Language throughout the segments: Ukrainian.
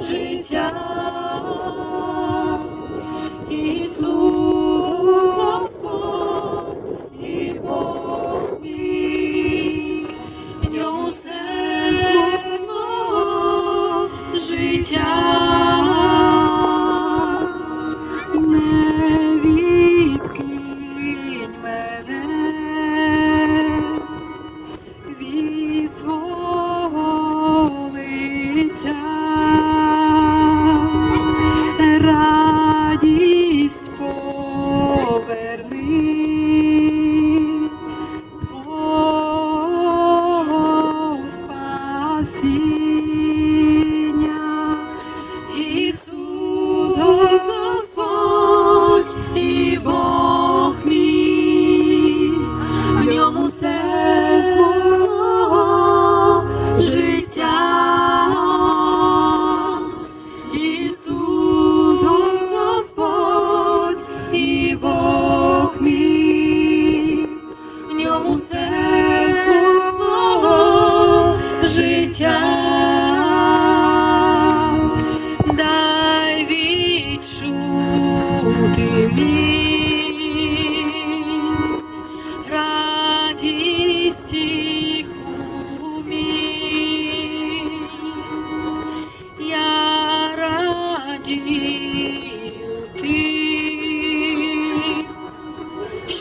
життя.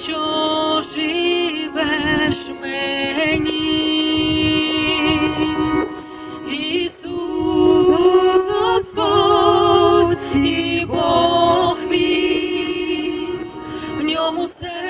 Що живеш мені. Ісус Господь і Бог мій, в ньому сенс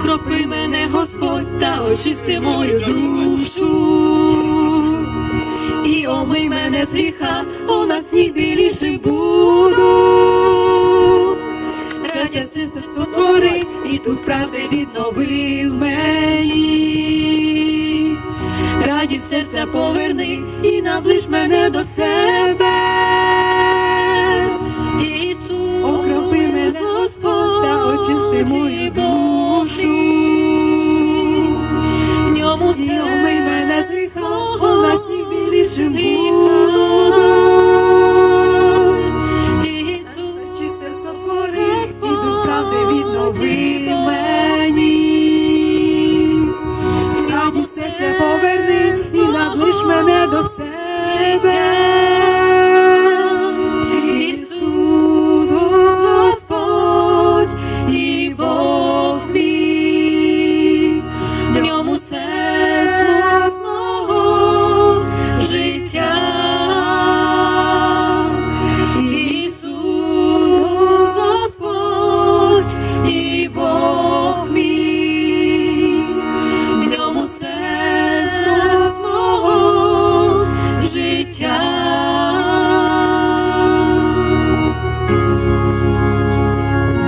Окропи мене, Господь, та очисти мою душу. І омий мене з гріха, понад сніг біліший буду. Радя серце потвори, і тут правди відновив мені. Радість серця поверни і наближ мене до себе. Ісус, Окропи мене, Господь, та очисти мою Бог Dios.